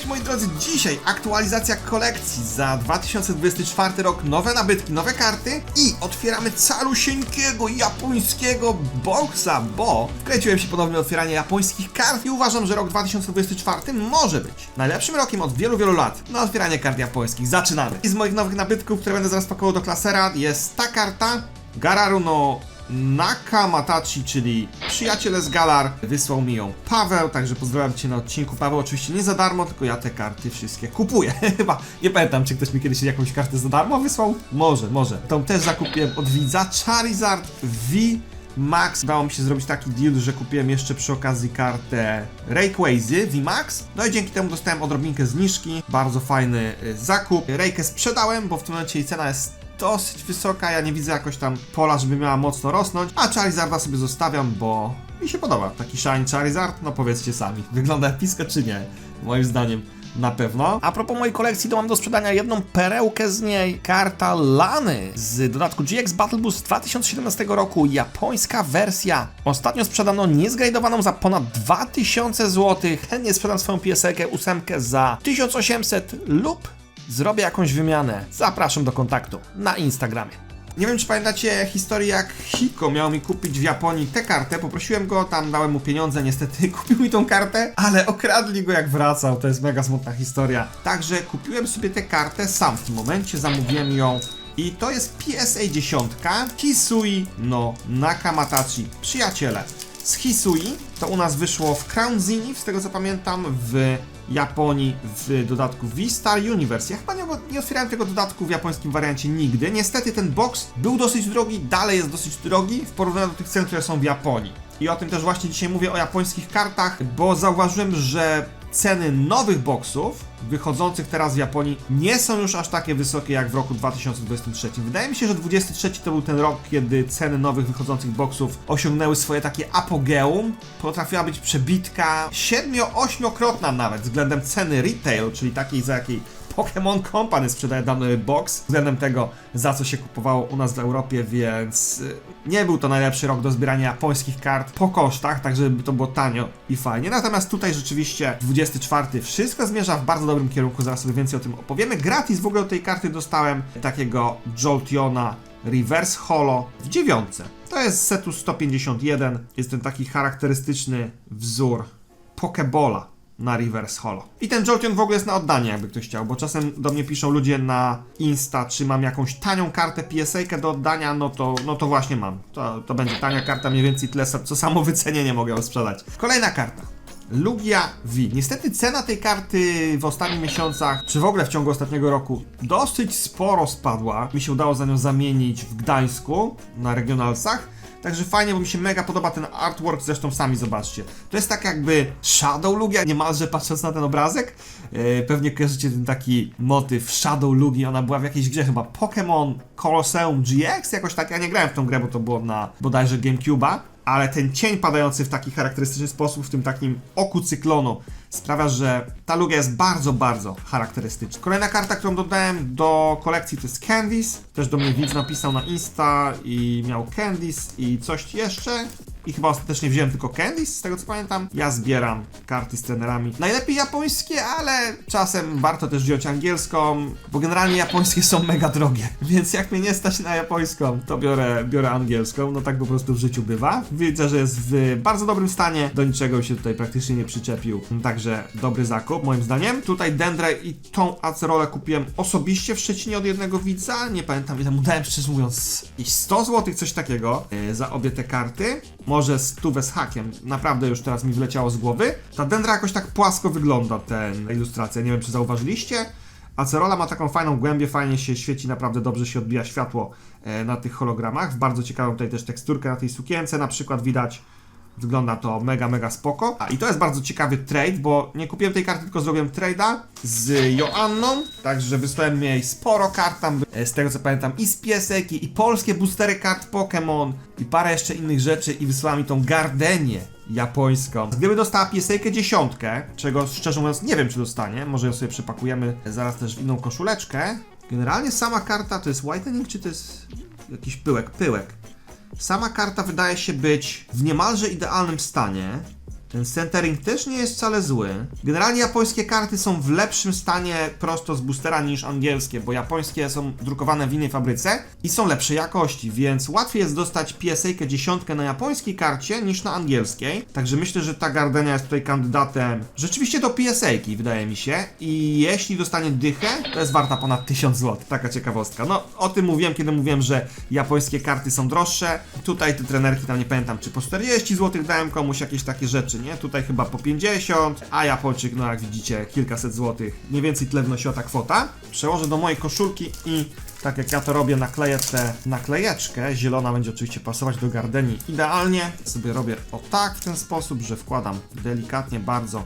Cześć moi drodzy, dzisiaj aktualizacja kolekcji za 2024 rok, nowe nabytki, nowe karty i otwieramy calusieńkiego japońskiego boxa, bo wkręciłem się ponownie otwieranie japońskich kart i uważam, że rok 2024 może być najlepszym rokiem od wielu, wielu lat na otwieranie kart japońskich. Zaczynamy! I z moich nowych nabytków, które będę zaraz pakował do klasera jest ta karta, Gararu no Nakamatachi, czyli przyjaciele z Galar, wysłał mi ją Paweł, także pozdrawiam Cię na odcinku. Paweł oczywiście nie za darmo, tylko ja te karty wszystkie kupuję. Chyba, nie pamiętam, czy ktoś mi kiedyś jakąś kartę za darmo wysłał? Może, może. Tą też zakupiłem od widza. Charizard V Max. Udało mi się zrobić taki deal, że kupiłem jeszcze przy okazji kartę Rayquazy VMAX. No i dzięki temu dostałem odrobinkę zniżki. Bardzo fajny y, zakup. Raykę sprzedałem, bo w tym momencie jej cena jest dosyć wysoka, ja nie widzę jakoś tam pola, żeby miała mocno rosnąć, a Charizarda sobie zostawiam, bo mi się podoba. Taki Shine Charizard, no powiedzcie sami, wygląda epicko czy nie? Moim zdaniem na pewno. A propos mojej kolekcji, to mam do sprzedania jedną perełkę z niej. Karta Lany z dodatku GX Battle Boost 2017 roku. Japońska wersja. Ostatnio sprzedano niezgrajdowaną za ponad 2000 zł. Chętnie sprzedam swoją piesekę ósemkę za 1800 lub zrobię jakąś wymianę. Zapraszam do kontaktu na Instagramie. Nie wiem, czy pamiętacie historię, jak Hiko miał mi kupić w Japonii tę kartę. Poprosiłem go, tam dałem mu pieniądze, niestety kupił mi tą kartę, ale okradli go jak wracał. To jest mega smutna historia. Także kupiłem sobie tę kartę sam w tym momencie, zamówiłem ją. I to jest PSA 10 Hisui no Nakamatachi. Przyjaciele, z Hisui to u nas wyszło w Crown Zenith, z tego co pamiętam, w Japonii w dodatku V-Star Universe. Ja chyba nie, nie otwierałem tego dodatku w japońskim wariancie nigdy. Niestety ten box był dosyć drogi, dalej jest dosyć drogi w porównaniu do tych cen, które są w Japonii. I o tym też właśnie dzisiaj mówię o japońskich kartach, bo zauważyłem, że ceny nowych boxów wychodzących teraz w Japonii nie są już aż takie wysokie jak w roku 2023. Wydaje mi się, że 23 to był ten rok, kiedy ceny nowych wychodzących boxów osiągnęły swoje takie apogeum. Potrafiła być przebitka 7-8-krotna nawet względem ceny retail, czyli takiej za jakiej Pokémon Company sprzedaje dany box względem tego, za co się kupowało u nas w Europie, więc y, nie był to najlepszy rok do zbierania japońskich kart po kosztach, tak żeby to było tanio i fajnie. Natomiast tutaj rzeczywiście 24 wszystko zmierza w bardzo dobrym kierunku, zaraz sobie więcej o tym opowiemy. Gratis w ogóle do tej karty dostałem takiego Joltiona Reverse Holo w dziewiątce. To jest setu 151, jest ten taki charakterystyczny wzór Pokebola na Reverse Holo. I ten Jolteon w ogóle jest na oddanie, jakby ktoś chciał, bo czasem do mnie piszą ludzie na Insta, czy mam jakąś tanią kartę PSA do oddania, no to, no to właśnie mam. To, to będzie tania karta, mniej więcej tyle, co samo wycenienie mogę sprzedać. Kolejna karta. Lugia V. Niestety cena tej karty w ostatnich miesiącach, czy w ogóle w ciągu ostatniego roku, dosyć sporo spadła. Mi się udało za nią zamienić w Gdańsku na regionalsach. Także fajnie, bo mi się mega podoba ten artwork, zresztą sami zobaczcie. To jest tak jakby Shadow Lugia, niemalże patrząc na ten obrazek. Yy, pewnie kojarzycie ten taki motyw Shadow Lugi, ona była w jakiejś grze chyba Pokémon Colosseum GX, jakoś tak, ja nie grałem w tą grę, bo to było na bodajże Gamecube'a. Ale ten cień padający w taki charakterystyczny sposób, w tym takim oku cyklonu, sprawia, że ta lugia jest bardzo, bardzo charakterystyczna. Kolejna karta, którą dodałem do kolekcji to jest Candice. Też do mnie widz napisał na Insta i miał Candice i coś jeszcze. I chyba ostatecznie wziąłem tylko Candice, z tego co pamiętam. Ja zbieram karty z trenerami. Najlepiej japońskie, ale czasem warto też wziąć angielską, bo generalnie japońskie są mega drogie. Więc jak mnie nie stać na japońską, to biorę, biorę angielską. No tak po prostu w życiu bywa. Widzę, że jest w bardzo dobrym stanie. Do niczego się tutaj praktycznie nie przyczepił. Także dobry zakup, moim zdaniem. Tutaj Dendrę i tą Acerolę kupiłem osobiście w Szczecinie od jednego widza. Nie pamiętam ile mu dałem, szczerze mówiąc, i 100 zł, coś takiego yy, za obie te karty. Może stówę z hakiem. Naprawdę już teraz mi wleciało z głowy. Ta Dendra jakoś tak płasko wygląda, ten ilustracja. Nie wiem, czy zauważyliście. Acerola ma taką fajną głębię, fajnie się świeci, naprawdę dobrze się odbija światło e, na tych hologramach. Bardzo ciekawą tutaj też teksturkę na tej sukience na przykład widać. Wygląda to mega, mega spoko. A i to jest bardzo ciekawy trade, bo nie kupiłem tej karty, tylko zrobiłem trade'a z Joanną. Także wysłałem jej sporo kart tam, e, z tego co pamiętam, i z piesek, i polskie boostery kart Pokémon, i parę jeszcze innych rzeczy, i wysłała mi tą Gardenię japońską. Gdyby dostała piesejkę dziesiątkę, czego szczerze mówiąc nie wiem, czy dostanie, może ją sobie przepakujemy zaraz też w inną koszuleczkę. Generalnie sama karta to jest whitening, czy to jest jakiś pyłek? Pyłek. Sama karta wydaje się być w niemalże idealnym stanie. Ten centering też nie jest wcale zły. Generalnie japońskie karty są w lepszym stanie prosto z boostera niż angielskie, bo japońskie są drukowane w innej fabryce i są lepszej jakości, więc łatwiej jest dostać PSA 10 na japońskiej karcie niż na angielskiej. Także myślę, że ta Gardenia jest tutaj kandydatem rzeczywiście do PSA, wydaje mi się. I jeśli dostanie dychę, to jest warta ponad 1000 zł. Taka ciekawostka. No, o tym mówiłem, kiedy mówiłem, że japońskie karty są droższe. Tutaj te trenerki tam nie pamiętam, czy po 40 zł dałem komuś jakieś takie rzeczy, nie? Tutaj chyba po 50, a Japończyk, no jak widzicie, kilkaset złotych. Mniej więcej tyle wnosiła ta kwota. Przełożę do mojej koszulki i tak jak ja to robię, nakleję tę naklejeczkę. Zielona będzie oczywiście pasować do gardeni idealnie. Sobie robię o tak, w ten sposób, że wkładam delikatnie bardzo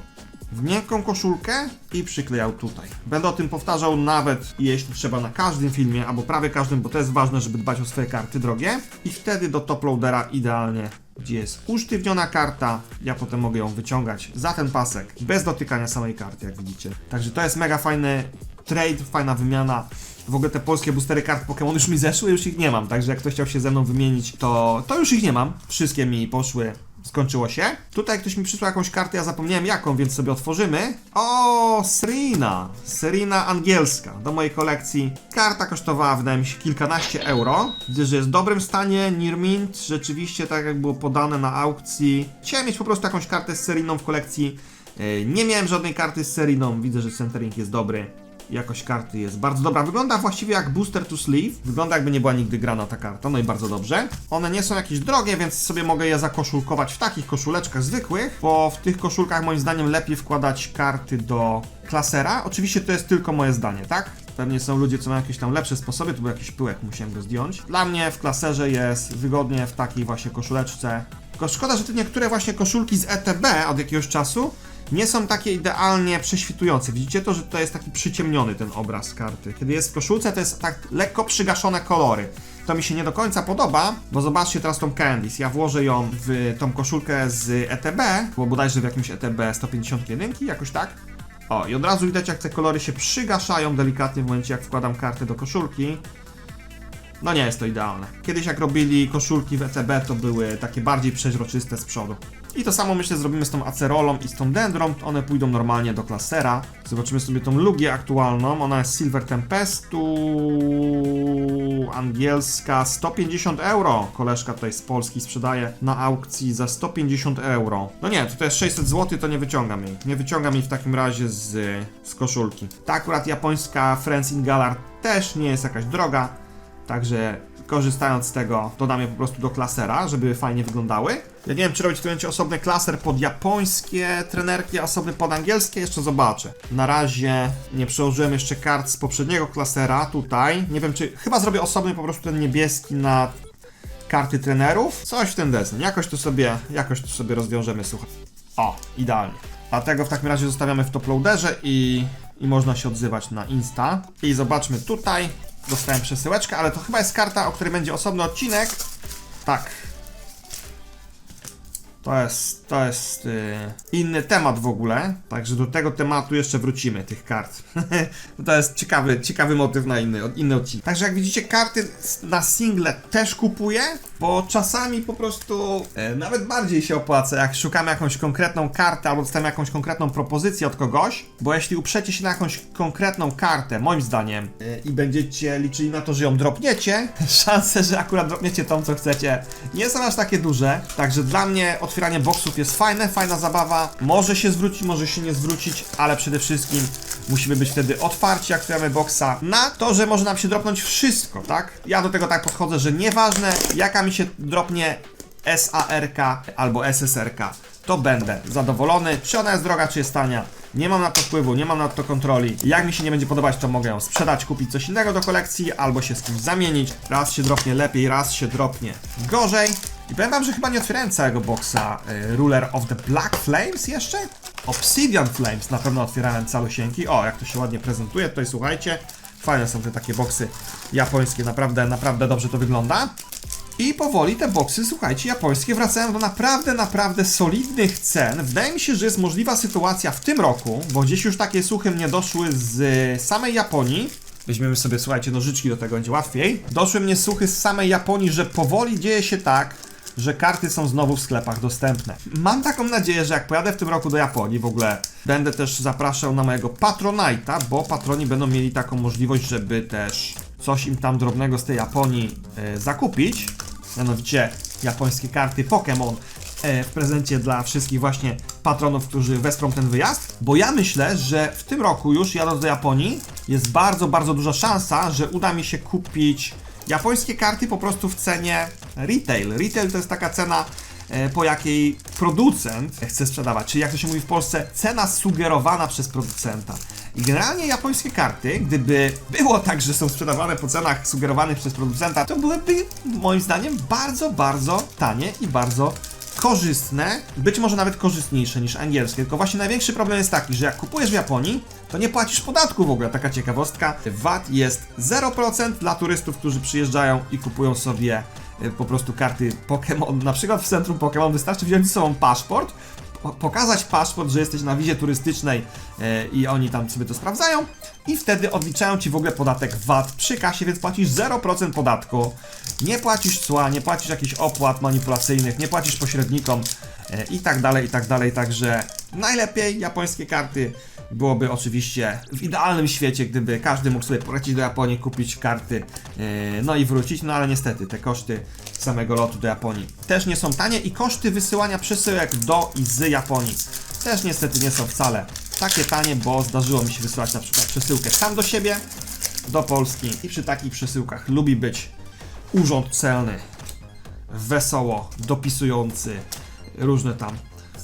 w miękką koszulkę i przyklejał tutaj. Będę o tym powtarzał nawet jeśli trzeba na każdym filmie, albo prawie każdym, bo to jest ważne, żeby dbać o swoje karty drogie. I wtedy do top loadera idealnie, gdzie jest usztywniona karta, ja potem mogę ją wyciągać za ten pasek, bez dotykania samej karty, jak widzicie. Także to jest mega fajny trade, fajna wymiana. W ogóle te polskie boostery kart Pokémon już mi zeszły, już ich nie mam, także jak ktoś chciał się ze mną wymienić, to, to już ich nie mam. Wszystkie mi poszły skończyło się. Tutaj ktoś mi przysłał jakąś kartę, ja zapomniałem jaką, więc sobie otworzymy. O, Serena. Serena angielska do mojej kolekcji. Karta kosztowała, wydaje mi się, kilkanaście euro. Widzę, że jest w dobrym stanie. Near Mint, rzeczywiście, tak jak było podane na aukcji. Chciałem mieć po prostu jakąś kartę z Seriną w kolekcji. Yy, Nie miałem żadnej karty z Seriną. Widzę, że centering jest dobry. Jakość karty jest bardzo dobra. Wygląda właściwie jak booster to sleeve. Wygląda jakby nie była nigdy grana ta karta, no i bardzo dobrze. One nie są jakieś drogie, więc sobie mogę je zakoszulkować w takich koszuleczkach zwykłych, bo w tych koszulkach moim zdaniem lepiej wkładać karty do klasera. Oczywiście to jest tylko moje zdanie, tak? Pewnie są ludzie, co mają jakieś tam lepsze sposoby, tu był jakiś pyłek, musiałem go zdjąć. Dla mnie w klaserze jest wygodnie w takiej właśnie koszuleczce. Tylko szkoda, że te niektóre właśnie koszulki z ETB od jakiegoś czasu nie są takie idealnie prześwitujące. Widzicie to, że to jest taki przyciemniony ten obraz karty. Kiedy jest w koszulce, to jest tak lekko przygaszone kolory. To mi się nie do końca podoba, bo zobaczcie teraz tą Candice. Ja włożę ją w tą koszulkę z ETB, bo bodajże w jakimś ETB 151, jakoś tak. O, i od razu widać, jak te kolory się przygaszają delikatnie w momencie, jak wkładam kartę do koszulki. No nie jest to idealne. Kiedyś jak robili koszulki w ETB, to były takie bardziej przeźroczyste z przodu. I to samo myślę zrobimy z tą acerolą i z tą dendrą, one pójdą normalnie do klasera. Zobaczymy sobie tą lugię aktualną, ona jest Silver Tempestu, angielska, 150 euro. Koleżka tutaj z Polski sprzedaje na aukcji za 150 euro. No nie, to, jest 600 zł, to nie wyciągam jej. Nie wyciągam jej w takim razie z, z koszulki. Ta akurat japońska Friends in Galar też nie jest jakaś droga, Także korzystając z tego, dodam je po prostu do klasera, żeby fajnie wyglądały. Ja nie wiem, czy robić w tym momencie osobny klaser pod japońskie trenerki, a osobny pod angielskie, jeszcze zobaczę. Na razie nie przełożyłem jeszcze kart z poprzedniego klasera tutaj. Nie wiem, czy chyba zrobię osobny po prostu ten niebieski na karty trenerów. Coś w ten deseń. Jakoś to sobie, jakoś to sobie rozwiążemy, słuchaj. O, idealnie. Dlatego w takim razie zostawiamy w toploaderze i, i można się odzywać na Insta. I zobaczmy tutaj. Dostałem przesyłeczkę, ale to chyba jest karta, o której będzie osobny odcinek. Tak. To jest, to jest yy, inny temat w ogóle, także do tego tematu jeszcze wrócimy, tych kart. to jest ciekawy, ciekawy motyw na inny, inny odcinek. Także jak widzicie, karty na single też kupuję, bo czasami po prostu e, nawet bardziej się opłaca, jak szukamy jakąś konkretną kartę albo dostajemy jakąś konkretną propozycję od kogoś, bo jeśli uprzecie się na jakąś konkretną kartę, moim zdaniem, e, i będziecie liczyli na to, że ją dropniecie, szanse, że akurat dropniecie tą, co chcecie, nie są aż takie duże, także dla mnie otwieranie boxów jest fajne, fajna zabawa, może się zwrócić, może się nie zwrócić, ale przede wszystkim musimy być wtedy otwarci, jak otwieramy boxa, na to, że może nam się dropnąć wszystko, tak? Ja do tego tak podchodzę, że nieważne, jaka mi się dropnie SARK albo SSRK, to będę zadowolony, czy ona jest droga, czy jest tania. Nie mam na to wpływu, nie mam na to kontroli. Jak mi się nie będzie podobać, to mogę ją sprzedać, kupić coś innego do kolekcji, albo się z kimś zamienić. Raz się dropnie lepiej, raz się dropnie gorzej. I wam, że chyba nie otwierałem całego boxa y, Ruler of the Black Flames jeszcze? Obsidian Flames na pewno otwierałem calusieńki. O, jak to się ładnie prezentuje, tutaj słuchajcie. Fajne są te takie boxy japońskie, naprawdę, naprawdę dobrze to wygląda. I powoli te boksy, słuchajcie, japońskie wracają do naprawdę, naprawdę solidnych cen. Wydaje mi się, że jest możliwa sytuacja w tym roku, bo gdzieś już takie słuchy mnie doszły z samej Japonii. Weźmiemy sobie, słuchajcie, nożyczki do tego, będzie łatwiej. Doszły mnie słuchy z samej Japonii, że powoli dzieje się tak, że karty są znowu w sklepach dostępne. Mam taką nadzieję, że jak pojadę w tym roku do Japonii w ogóle, będę też zapraszał na mojego Patronite'a, bo patroni będą mieli taką możliwość, żeby też coś im tam drobnego z tej Japonii e, zakupić. Mianowicie japońskie karty Pokémon e, w prezencie dla wszystkich właśnie patronów, którzy wesprą ten wyjazd, bo ja myślę, że w tym roku już jadąc do Japonii jest bardzo, bardzo duża szansa, że uda mi się kupić japońskie karty po prostu w cenie retail. Retail to jest taka cena, po jakiej producent chce sprzedawać, czyli jak to się mówi w Polsce, cena sugerowana przez producenta. I generalnie japońskie karty, gdyby było tak, że są sprzedawane po cenach sugerowanych przez producenta, to byłyby moim zdaniem bardzo, bardzo tanie i bardzo korzystne, być może nawet korzystniejsze niż angielskie. Tylko właśnie największy problem jest taki, że jak kupujesz w Japonii, to nie płacisz podatku w ogóle. Taka ciekawostka. VAT jest 0% dla turystów, którzy przyjeżdżają i kupują sobie e, po prostu karty Pokémon. Na przykład w centrum Pokémon wystarczy wziąć ze sobą paszport, po- pokazać paszport, że jesteś na wizie turystycznej e, i oni tam sobie to sprawdzają i wtedy odliczają ci w ogóle podatek VAT przy kasie, więc płacisz 0% podatku. Nie płacisz cła, nie płacisz jakichś opłat manipulacyjnych, nie płacisz pośrednikom e, i tak dalej, i tak dalej. Także najlepiej japońskie karty byłoby oczywiście w idealnym świecie, gdyby każdy mógł sobie polecieć do Japonii, kupić karty, e, no i wrócić, no ale niestety te koszty samego lotu do Japonii też nie są tanie i koszty wysyłania przesyłek do i z Japonii też niestety nie są wcale takie tanie, bo zdarzyło mi się wysyłać na przykład przesyłkę sam do siebie, do Polski i przy takich przesyłkach lubi być urząd celny wesoło dopisujący różne tam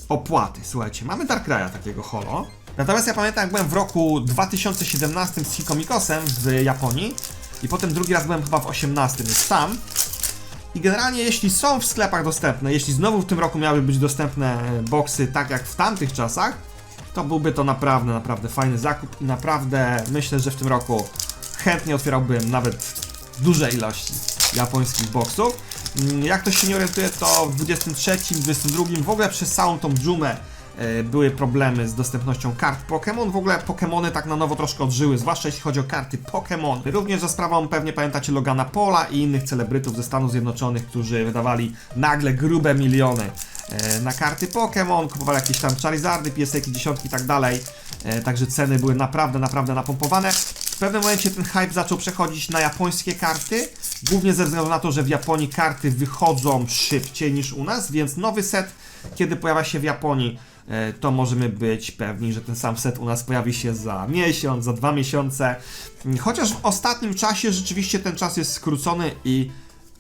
opłaty. Słuchajcie, mamy Darkraya takiego holo. Natomiast ja pamiętam, jak byłem w roku 2017 z Hikomikosem w Japonii i potem drugi raz byłem chyba w 18 już sam. I generalnie jeśli są w sklepach dostępne, jeśli znowu w tym roku miały być dostępne boksy tak jak w tamtych czasach, to byłby to naprawdę, naprawdę fajny zakup i naprawdę myślę, że w tym roku chętnie otwierałbym nawet duże ilości japońskich boksów. Mm, Jak ktoś się nie orientuje, to w 23, 22 w ogóle przez całą tą dżumę były problemy z dostępnością kart Pokémon. W ogóle Pokémony tak na nowo troszkę odżyły, zwłaszcza jeśli chodzi o karty Pokémon. Również za sprawą pewnie pamiętacie Logana Pola i innych celebrytów ze Stanów Zjednoczonych, którzy wydawali nagle grube miliony e, na karty Pokémon, kupowali jakieś tam Charizardy, pieseki, dziesiątki i tak dalej. E, Także ceny były naprawdę, naprawdę napompowane. W pewnym momencie ten hype zaczął przechodzić na japońskie karty, głównie ze względu na to, że w Japonii karty wychodzą szybciej niż u nas, więc nowy set, kiedy pojawia się w Japonii, e, to możemy być pewni, że ten sam set u nas pojawi się za miesiąc, za dwa miesiące. Chociaż w ostatnim czasie rzeczywiście ten czas jest skrócony i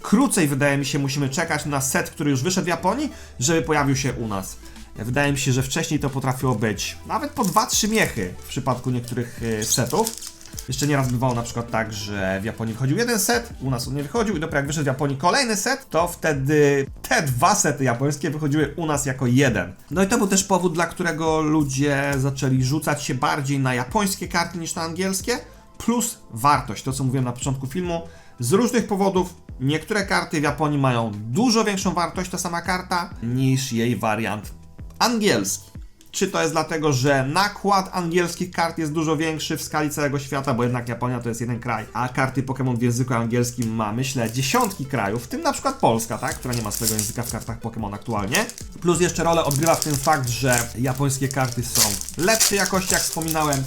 krócej, wydaje mi się, musimy czekać na set, który już wyszedł w Japonii, żeby pojawił się u nas. Wydaje mi się, że wcześniej to potrafiło być nawet po 2-3 miechy w przypadku niektórych e, setów. Jeszcze nieraz bywało na przykład tak, że w Japonii wychodził jeden set, u nas on nie wychodził i dopiero jak wyszedł w Japonii kolejny set, to wtedy te dwa sety japońskie wychodziły u nas jako jeden. No i to był też powód, dla którego ludzie zaczęli rzucać się bardziej na japońskie karty niż na angielskie, plus wartość, to co mówiłem na początku filmu. Z różnych powodów niektóre karty w Japonii mają dużo większą wartość, ta sama karta, niż jej wariant angielski. Czy to jest dlatego, że nakład angielskich kart jest dużo większy w skali całego świata, bo jednak Japonia to jest jeden kraj, a karty Pokémon w języku angielskim ma, myślę, dziesiątki krajów, w tym na przykład Polska, tak, która nie ma swojego języka w kartach Pokémon aktualnie. Plus jeszcze rolę odgrywa w tym fakt, że japońskie karty są lepszej jakości, jak wspominałem.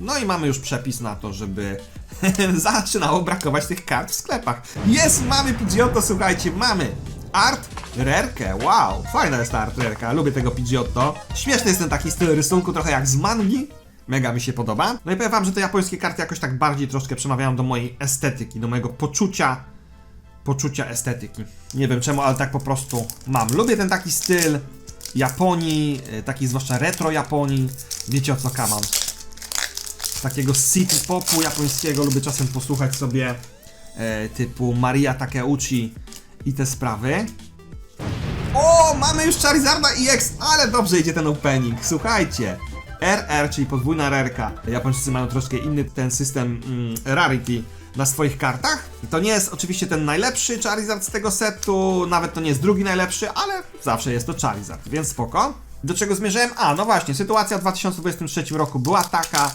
No i mamy już przepis na to, żeby zaczynało brakować tych kart w sklepach. Jest, mamy Pidgeotto, słuchajcie, mamy Art Rerkę, wow, fajna jest ta Rerka, lubię tego Pidgeotto. Śmieszny jest ten taki styl rysunku, trochę jak z mangi. Mega mi się podoba. No i powiem wam, że te japońskie karty jakoś tak bardziej troszkę przemawiają do mojej estetyki, do mojego poczucia poczucia estetyki. Nie wiem czemu, ale tak po prostu mam. Lubię ten taki styl Japonii, y, taki zwłaszcza retro Japonii. Wiecie o co kamam. Takiego city popu japońskiego lubię czasem posłuchać sobie e, typu Maria Takeuchi i te sprawy. O, mamy już Charizarda EX, ale dobrze idzie ten opening. Słuchajcie. RR, czyli podwójna rerka. Japończycy mają troszkę inny ten system mm, rarity na swoich kartach. To nie jest oczywiście ten najlepszy Charizard z tego setu, nawet to nie jest drugi najlepszy, ale zawsze jest to Charizard, więc spoko. Do czego zmierzałem? A, no właśnie, sytuacja w 2023 roku była taka,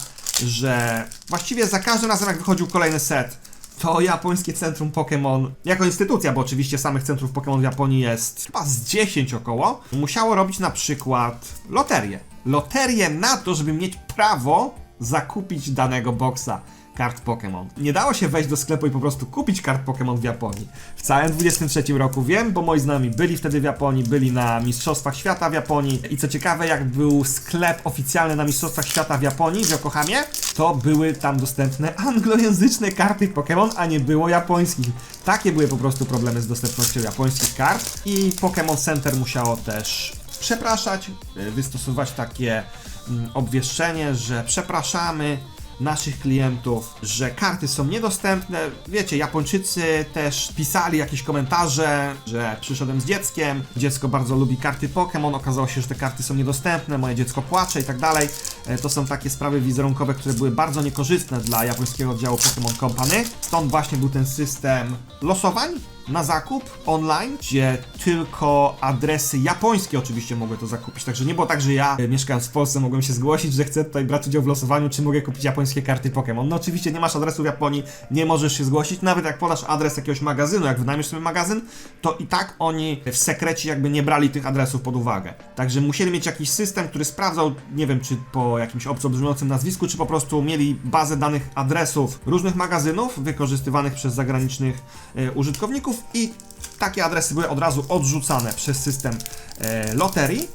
że właściwie za każdym razem jak wychodził kolejny set, to japońskie centrum Pokémon, jako instytucja, bo oczywiście samych centrów Pokémon w Japonii jest chyba z 10 około, musiało robić na przykład loterię. Loterię na to, żeby mieć prawo zakupić danego boksa kart Pokémon. Nie dało się wejść do sklepu i po prostu kupić kart Pokémon w Japonii. W całym 23 roku wiem, bo moi znajomi byli wtedy w Japonii, byli na Mistrzostwach Świata w Japonii i co ciekawe, jak był sklep oficjalny na Mistrzostwach Świata w Japonii, w Yokohamie, to były tam dostępne anglojęzyczne karty Pokémon, a nie było japońskich. Takie były po prostu problemy z dostępnością japońskich kart i Pokémon Center musiało też przepraszać, wystosować takie mm, obwieszczenie, że przepraszamy naszych klientów, że karty są niedostępne. Wiecie, Japończycy też pisali jakieś komentarze, że przyszedłem z dzieckiem, dziecko bardzo lubi karty Pokémon, okazało się, że te karty są niedostępne, moje dziecko płacze i tak dalej. E, To są takie sprawy wizerunkowe, które były bardzo niekorzystne dla japońskiego oddziału Pokémon Company. Stąd właśnie był ten system losowań na zakup online, gdzie tylko adresy japońskie oczywiście mogły to zakupić. Także nie było tak, że ja e, mieszkając w Polsce mogłem się zgłosić, że chcę tutaj brać udział w losowaniu, czy mogę kupić japońskie karty Pokémon. No oczywiście nie masz adresu w Japonii, nie możesz się zgłosić. Nawet jak podasz adres jakiegoś magazynu, jak wynajmiesz sobie magazyn, to i tak oni w sekrecie jakby nie brali tych adresów pod uwagę. Także musieli mieć jakiś system, który sprawdzał, nie wiem, czy po jakimś obco brzmiącym nazwisku, czy po prostu mieli bazę danych adresów różnych magazynów wykorzystywanych przez zagranicznych e, i takie adresy były od razu odrzucane przez system e, loterii.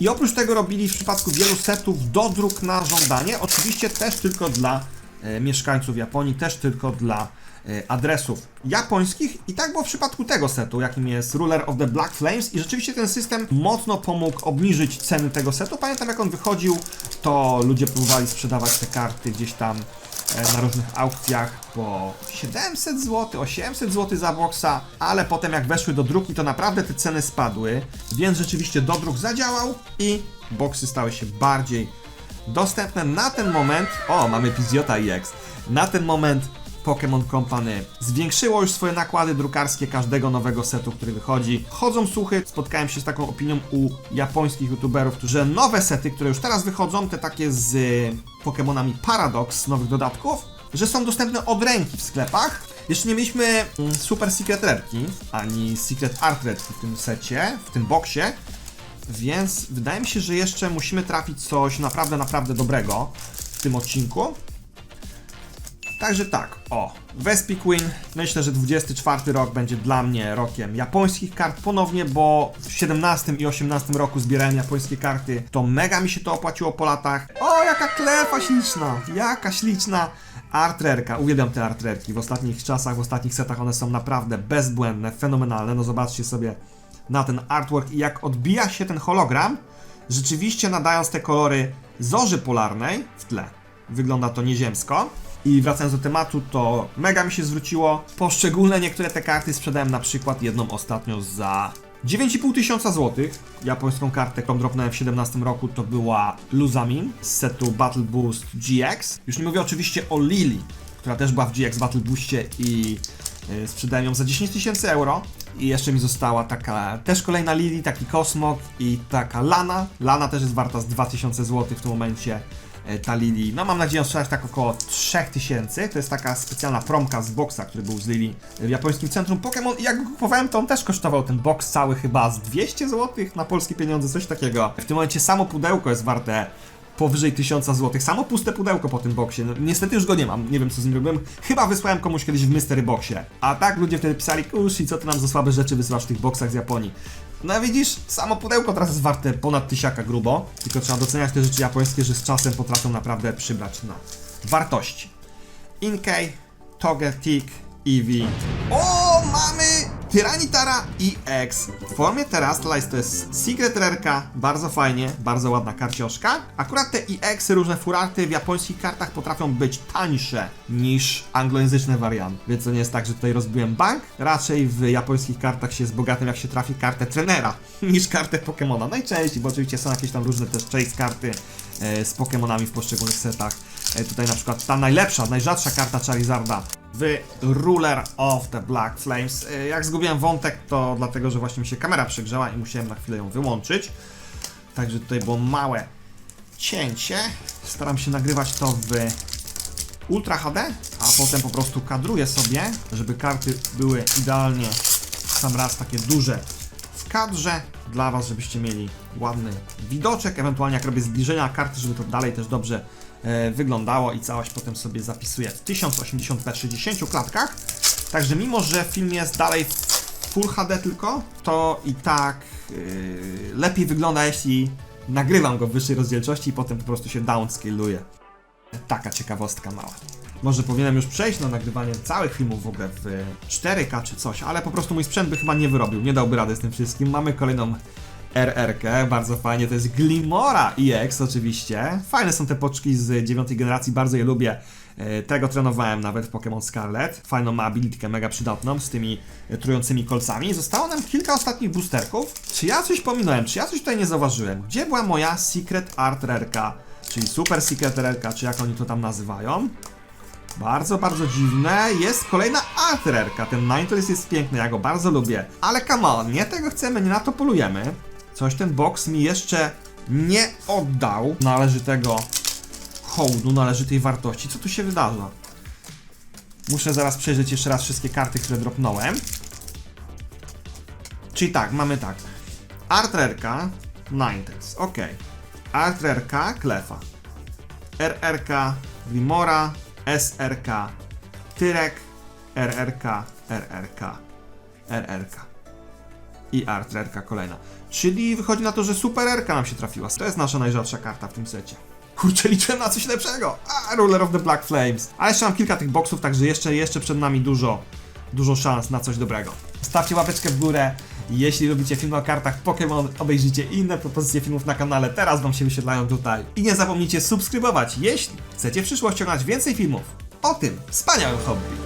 I oprócz tego robili w przypadku wielu setów dodruk na żądanie, oczywiście też tylko dla e, mieszkańców Japonii, też tylko dla e, adresów japońskich. I tak było w przypadku tego setu, jakim jest Ruler of the Black Flames. I rzeczywiście ten system mocno pomógł obniżyć ceny tego setu. Pamiętam jak on wychodził, to ludzie próbowali sprzedawać te karty gdzieś tam na różnych aukcjach po 700 zł, 800 zł za boksa, ale potem jak weszły do druki, to naprawdę te ceny spadły, więc rzeczywiście dodruk zadziałał i boksy stały się bardziej dostępne. Na ten moment, o, mamy Pizziota EX, na ten moment Pokémon Company zwiększyło już swoje nakłady drukarskie każdego nowego setu, który wychodzi. Chodzą słuchy, spotkałem się z taką opinią u japońskich youtuberów, że nowe sety, które już teraz wychodzą, te takie z Pokémonami Paradox nowych dodatków, że są dostępne od ręki w sklepach. Jeszcze nie mieliśmy mm, Super Secret Rarki, ani Secret Art w tym secie, w tym boksie, więc wydaje mi się, że jeszcze musimy trafić coś naprawdę, naprawdę dobrego w tym odcinku. Także tak, o, Vespi Queen, myślę, że 24 rok będzie dla mnie rokiem japońskich kart ponownie, bo w 17 i 18 roku zbierałem japońskie karty, to mega mi się to opłaciło po latach. O, jaka klefa śliczna, jaka śliczna artrerka, uwielbiam te artrerki, w ostatnich czasach, w ostatnich setach one są naprawdę bezbłędne, fenomenalne, no zobaczcie sobie na ten artwork i jak odbija się ten hologram, rzeczywiście nadając te kolory zorzy polarnej w tle. Wygląda to nieziemsko. I wracając do tematu, to mega mi się zwróciło. Poszczególne niektóre te karty sprzedałem na przykład jedną ostatnio za 9,5 tysiąca złotych. Japońską kartę, którą dropnąłem w 17 roku, to była Luzamin z setu Battle Boost GX. Już nie mówię oczywiście o Lily, która też była w GX Battle Boostie i yy, sprzedałem ją za 10 tysięcy euro. I jeszcze mi została taka też kolejna Lily, taki Kosmok i taka Lana. Lana też jest warta z 2000 zł w tym momencie. E, Ta Lily, no mam nadzieję sprzedać tak około 3000. To jest taka specjalna promka z boxa, który był z Lily w japońskim centrum Pokémon. I jak go kupowałem, to on też kosztował ten box cały chyba z 200 zł na polskie pieniądze, coś takiego. W tym momencie samo pudełko jest warte powyżej 1000 zł. Samo puste pudełko po tym boksie. No, niestety już go nie mam. Nie wiem co z nim robiłem. Chyba wysłałem komuś kiedyś w Mystery Boxie. A tak ludzie wtedy pisali, kusi, co ty nam za słabe rzeczy wysyłasz w tych boksach z Japonii. No widzisz, samo pudełko teraz jest warte ponad tysiaka grubo. Tylko trzeba doceniać te rzeczy japońskie, że z czasem potrafią naprawdę przybrać na wartości. Inkei, Togetic, Eevee. O, mamy Tyranitar EX. W formie Terastalize to jest Secret Rarka, bardzo fajnie, bardzo ładna karcioszka. Akurat te EX, różne furarty w japońskich kartach potrafią być tańsze niż anglojęzyczne warianty. Więc to nie jest tak, że tutaj rozbiłem bank. Raczej w japońskich kartach się z bogatym, jak się trafi kartę trenera, niż kartę Pokemona. Najczęściej, bo oczywiście są jakieś tam różne też chase karty e, z Pokemonami w poszczególnych setach. E, tutaj na przykład ta najlepsza, najrzadsza karta Charizarda w Ruler of the Black Flames. E, Jak zgubiłem wątek, to dlatego, że właśnie mi się kamera przegrzała i musiałem na chwilę ją wyłączyć. Także tutaj było małe cięcie. Staram się nagrywać to w Ultra HD, a potem po prostu kadruję sobie, żeby karty były idealnie sam raz takie duże w kadrze dla Was, żebyście mieli ładny widoczek, ewentualnie jak robię zbliżenia karty, żeby to dalej też dobrze wyglądało i całość potem sobie zapisuję w 1080p 60 klatkach. Także mimo, że film jest dalej Full HD tylko, to i tak yy, lepiej wygląda, jeśli nagrywam go w wyższej rozdzielczości i potem po prostu się downscaluje. Taka ciekawostka mała. Może powinienem już przejść na nagrywanie całych filmów w ogóle w 4K czy coś, ale po prostu mój sprzęt by chyba nie wyrobił, nie dałby rady z tym wszystkim. Mamy kolejną RR-kę, bardzo fajnie, to jest Glimora EX oczywiście. Fajne są te poczki z dziewiątej generacji, bardzo je lubię. E, Tego trenowałem nawet w Pokémon Scarlet. Fajną ma abilitkę mega przydatną z tymi e, trującymi kolcami. Zostało nam kilka ostatnich boosterków. Czy ja coś pominąłem? Czy ja coś tutaj nie zauważyłem? Gdzie była moja Secret Art Rarka? Czyli Super Secret Rarka, czy jak oni to tam nazywają? Bardzo, bardzo dziwne. Jest kolejna artrerka. Ten Ninetales jest piękny, ja go bardzo lubię. Ale come on, nie tego chcemy, nie na to polujemy. Coś ten box mi jeszcze nie oddał należytego hołdu, należytej wartości. Co tu się wydarza? Muszę zaraz przejrzeć jeszcze raz wszystkie karty, które dropnąłem. Czyli tak, mamy tak. Artrerka, Ninetales, ok. Artrerka, Klefa. RRK Glimora, SRK Tyrek, RRK, RRK, RRK i Artrerka kolejna. Czyli wychodzi na to, że Super RK nam się trafiła. To jest nasza najrzadsza karta w tym secie. Kurczę, liczyłem na coś lepszego. A, Ruler of the Black Flames. Ale jeszcze mam kilka tych boksów, także jeszcze, jeszcze przed nami dużo, dużo szans na coś dobrego. Stawcie łapeczkę w górę. Jeśli lubicie filmy o kartach Pokémon, obejrzyjcie inne propozycje filmów na kanale, teraz wam się wyświetlają tutaj. I nie zapomnijcie subskrybować, jeśli chcecie w przyszłości oglądać więcej filmów o tym wspaniałym hobby.